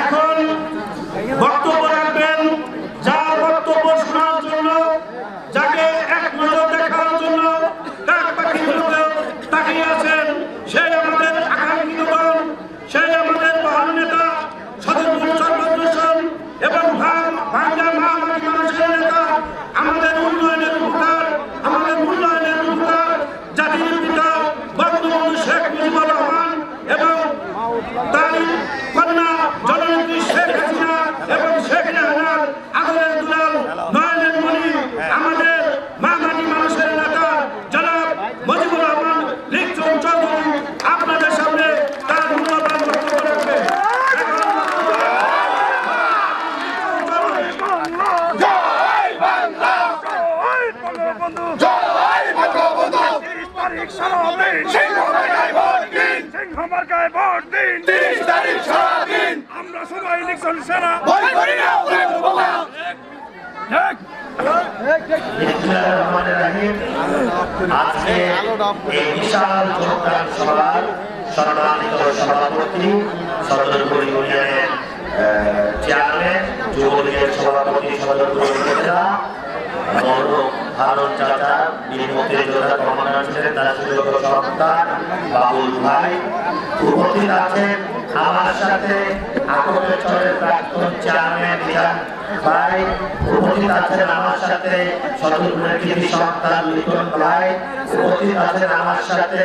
এখন বক্তব্য রাখবেন যার বক্তব্য শোনার জন্য যাকে এক নজর দেখার জন্য কাক পাখির মতো তাকিয়ে আছেন সেই আমাদের আকাঙ্ক্ষিত দল সেই আমাদের মহান নেতা সদরপুর সর্বদূষণ এবং ভাঙ ভাঙ্গা মহামারী মানুষের নেতা আমাদের উন্নয়নের উপকার আমাদের উন্নয়নের উপকার জাতির পিতা বঙ্গবন্ধু শেখ মুজিবুর রহমান এবং তার কন্যা জননেত্রী শেখ হাসিনা এবং শেখ রেহানার আদরের দুলাল নয়নের মণি আমাদের মা মাটি মানুষের নেতা জনাব মুজিবুর রহমান লিখচন চৌধুরী আপনাদের সামনে তার মূল্যবান বক্তব্য রাখবে জয় বাংলা জয় বঙ্গবন্ধু জয় বঙ্গবন্ধু তিরিশ তারিখ সারাদিন সিংহ মার্কায় ভোট দিন সিংহ মার্কায় ভোট দিন। তিরিশ তারিখ সারাদিন। আমরা সবাই ইলেকশন সেনা। ভয় করি না আজকে এই বিশাল যোগদান সভার সম্মানিত সভাপতি সদরপুর ইউনিয়নের চেয়ারম্যান যুবলীগের সভাপতি সদরপুর উপজেলা মরহুম হারুন চাচা বীর মুক্তিযোদ্ধা কমান্ডার তার সুযোগ্য সন্তান, বাবুল ভাই। উপস্থিত আছেন আমার সাথে আকরের প্রাক্তন চেয়ারম্যান বিধান ভাই। উপস্থিত আছেন আমার সাথে সদর সন্তান লিটন ভাই। উপস্থিত আছেন আমার সাথে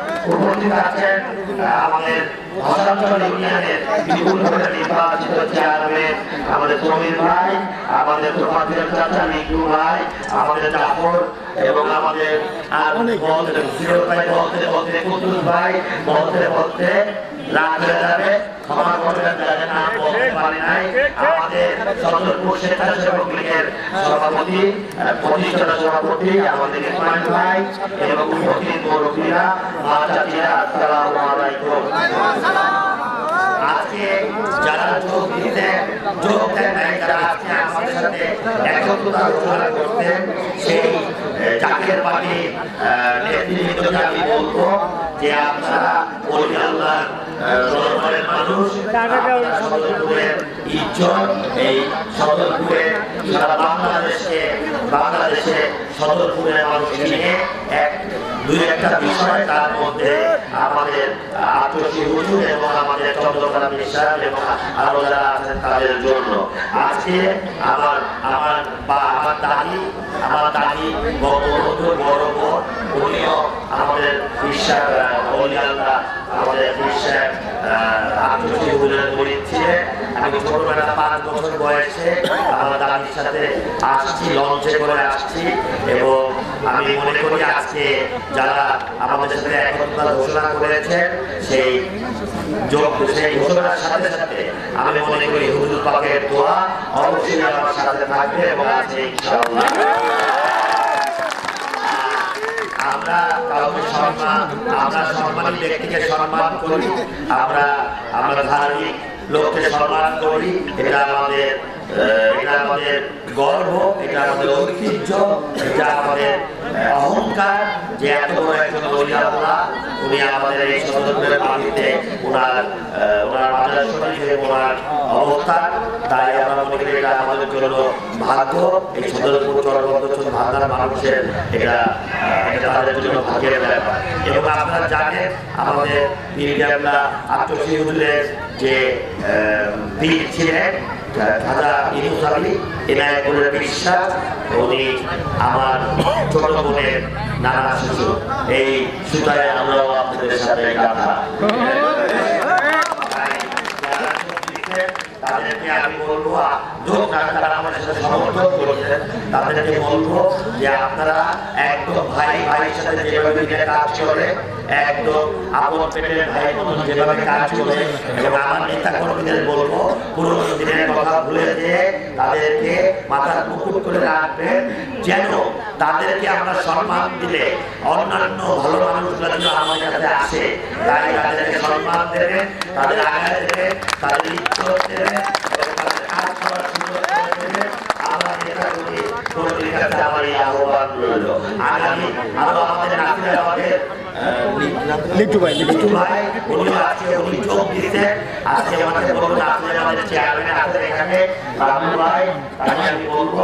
উপস্থিত আছেন আমাদের ভাষাঞ্চল ইউনিয়নের বিপুলভাবে নির্বাচিত চেয়ারম্যান আমাদের সমীর ভাই আমাদের তোমাদের চাচা মিকু ভাই আমাদের জাফর এবং আমাদের আর বলতে ভাই বলতে বলতে ভাই বলতে বলতে রাত হয়ে যাবে ক্ষমা করবেন যাদের নাম বলতে পারি নাই। আমাদের সদরপুর স্বেচ্ছাসেবক লীগের সভাপতি প্রতিষ্ঠাতা সভাপতি আমাদের ইসমাইল ভাই এবং উপস্থিত মুরব্বীরা মা চাচিরা আসসালামু আলাইকুম। আজকে যারা যোগ দিতেন যোগ দেন নাই যারা আজকে আমাদের সাথে একত্রতা ঘোষণা করতেন সেই জাতীয় আহ, নেতৃবৃন্দকে আমি বলব যে আপনারা ওলি আল্লাহর দরবারের মানুষ সদরপুরের ইজ্জত এই সদরপুরে সারা বাংলাদেশে বাংলাদেশে সদরপুরের মানুষ নিয়ে এক দুই একটা বিষয় তার মধ্যে আমাদের আত্মসী হুজুর এবং আমাদের চন্দ্রকলা বিশ্বাস এবং আরও যারা আছেন তাদের জন্য। আজকে আমার আমার বা, আমার দাদি আমার দাদি বঙ্গবন্ধু বড় বোন, উনিও আমাদের বিশ্বাস অলিয়াল্লাহ আমাদের বিশ্বাস আত্মসী হুজুরের গরিব ছিলেন। আমি ছোটবেলা পাঁচ বছর বয়সে আমার দাদির সাথে আসছি লঞ্চে করে আসছি এবং আমি মনে করি আজকে যারা আমাদের সাথে একতা ঘোষণা করেছেন সেই সেই আমি মনে করি হুজুর পাকের দোয়া থাকবে এবং আমরা কাউকে আমরা সম্মানী ব্যক্তিকে সম্মান করি, আমরা আমরা ধার্মিক লোককে সম্মান করি, এটা আমাদের এটা আমাদের গর্ব, এটা আমাদের ঐতিহ্য, এটা আমাদের অহংকার যে এত বড় একজন অলিয়াল্লাহ উনি আমাদের এই সদস্যের বাড়িতে ওনার ওনার ওনার অবস্থান তাই আমরা মনে করি এটা আমাদের জন্য ভাগ্য। এই সদরপুর চরবদ্ধ ভাতার মানুষের এটা তাদের জন্য ভাগ্যের ব্যাপার। এবং আপনারা জানেন, আমাদের আত্মসী হুজুরের যে পীর ছিলেন খাজা ইনুস আলী এনায়কুলের বিশ্বাস, উনি আমার ছোট বোনের নানা শ্বশুর এই সুতায় আমরাও আপনাদের সাথে গাথা তাই যারা যোগ দিচ্ছেন, তাদেরকে করে আমার তাদেরকে মাথার মুকুট করে রাখবেন, যেন তাদেরকে আমরা সম্মান দিলে অন্যান্য ভালো মানুষগুলো যেন আমাদের কাছে আসে, তাই তাদেরকে সম্মান দেবে তাদের আগায় দেবে তাদের এবং তাদের কাজ করার সুযোগ করে দেবে আমরা নেতা করি কর্মীর লিটু ভাই লিটু ভাই উনি আজকে উনি যোগ দিতে আজকে আমাদের বলুন আসলে আমাদের চেয়ারম্যান আছেন এখানে রামু ভাই আমি আমি বলব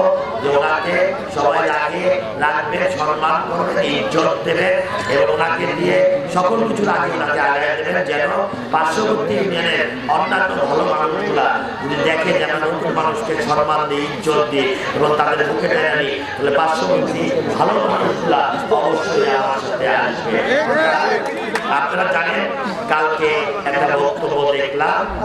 যে ওনাকে সবাই আগে রাখবে সম্মান করবে ইজ্জত দেবে এবং ওনাকে দিয়ে সকল কিছু আগে আগে দেবেন যেন পার্শ্ববর্তী ইউনিয়নের অন্যান্য ভালো মানুষগুলা যদি দেখে যেন নতুন মানুষকে সম্মান দিয়ে, ইজ্জত দিয়ে এবং তাদের মুখে টেনে আনি তাহলে পার্শ্ববর্তী ভালো মানুষগুলা অবশ্যই আপনারা জানেন, কালকে একটা বক্তব্য দেখলাম।